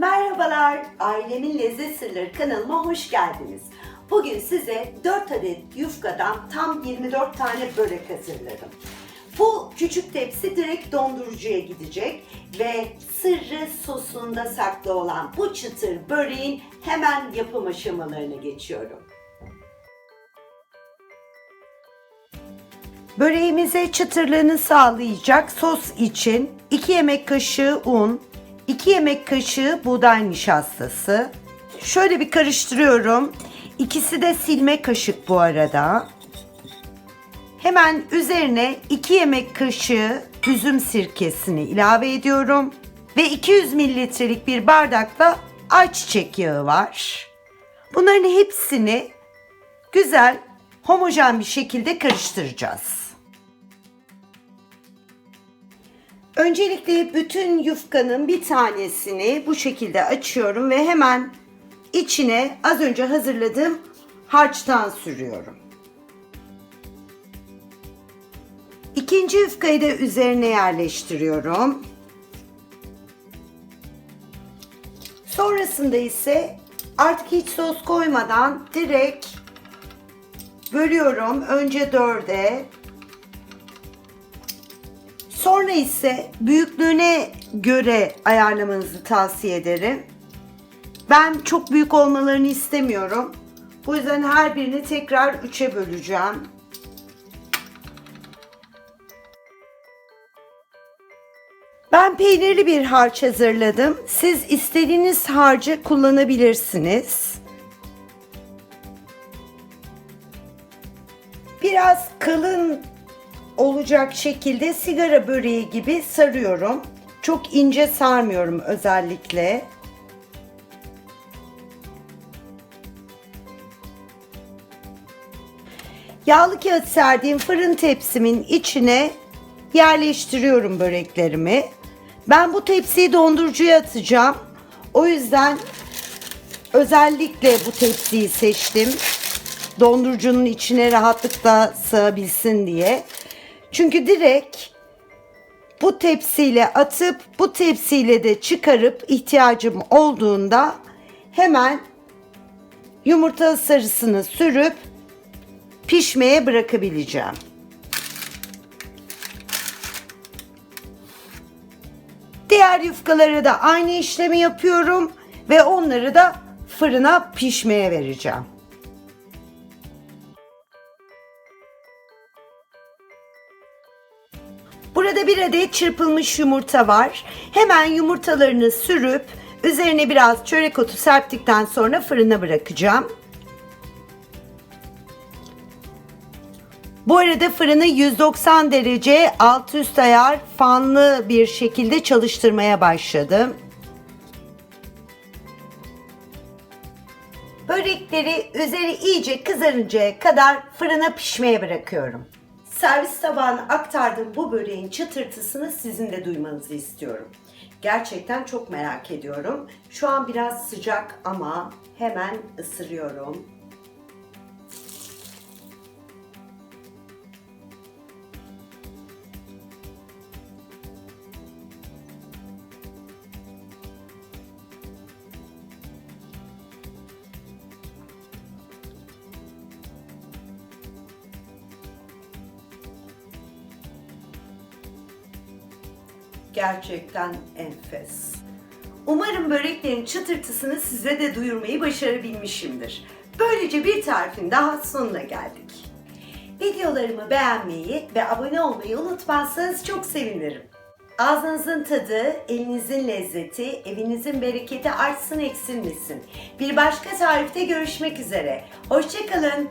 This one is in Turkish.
Merhabalar, Ailemin Lezzet Sırları kanalıma hoş geldiniz. Bugün size 4 adet yufkadan tam 24 tane börek hazırladım. Bu küçük tepsi direkt dondurucuya gidecek ve sırrı sosunda saklı olan bu çıtır böreğin hemen yapım aşamalarına geçiyorum. Böreğimize çıtırlığını sağlayacak sos için 2 yemek kaşığı un, 2 yemek kaşığı buğday nişastası. Şöyle bir karıştırıyorum. İkisi de silme kaşık bu arada. Hemen üzerine 2 yemek kaşığı üzüm sirkesini ilave ediyorum. Ve 200 mililitrelik bir bardakla ayçiçek yağı var. Bunların hepsini güzel, homojen bir şekilde karıştıracağız. Öncelikle bütün yufkanın bir tanesini bu şekilde açıyorum ve hemen içine az önce hazırladığım harçtan sürüyorum. İkinci yufkayı da üzerine yerleştiriyorum. Sonrasında ise artık hiç sos koymadan direkt bölüyorum. Önce dörde, Sonra ise büyüklüğüne göre ayarlamanızı tavsiye ederim. Ben çok büyük olmalarını istemiyorum. Bu yüzden her birini tekrar 3'e böleceğim. Ben peynirli bir harç hazırladım. Siz istediğiniz harcı kullanabilirsiniz. Biraz kalın olacak şekilde sigara böreği gibi sarıyorum. Çok ince sarmıyorum özellikle. Yağlı kağıt serdiğim fırın tepsimin içine yerleştiriyorum böreklerimi. Ben bu tepsiyi dondurucuya atacağım. O yüzden özellikle bu tepsiyi seçtim. Dondurucunun içine rahatlıkla sığabilsin diye. Çünkü direkt bu tepsiyle atıp bu tepsiyle de çıkarıp ihtiyacım olduğunda hemen yumurta sarısını sürüp pişmeye bırakabileceğim. Diğer yufkalara da aynı işlemi yapıyorum ve onları da fırına pişmeye vereceğim. Burada bir adet çırpılmış yumurta var. Hemen yumurtalarını sürüp üzerine biraz çörek otu serptikten sonra fırına bırakacağım. Bu arada fırını 190 derece alt üst ayar fanlı bir şekilde çalıştırmaya başladım. Börekleri üzeri iyice kızarıncaya kadar fırına pişmeye bırakıyorum. Servis tabağına aktardığım bu böreğin çıtırtısını sizin de duymanızı istiyorum. Gerçekten çok merak ediyorum. Şu an biraz sıcak ama hemen ısırıyorum. Gerçekten enfes. Umarım böreklerin çıtırtısını size de duyurmayı başarabilmişimdir. Böylece bir tarifin daha sonuna geldik. Videolarımı beğenmeyi ve abone olmayı unutmazsanız çok sevinirim. Ağzınızın tadı, elinizin lezzeti, evinizin bereketi artsın eksilmesin. Bir başka tarifte görüşmek üzere. Hoşçakalın.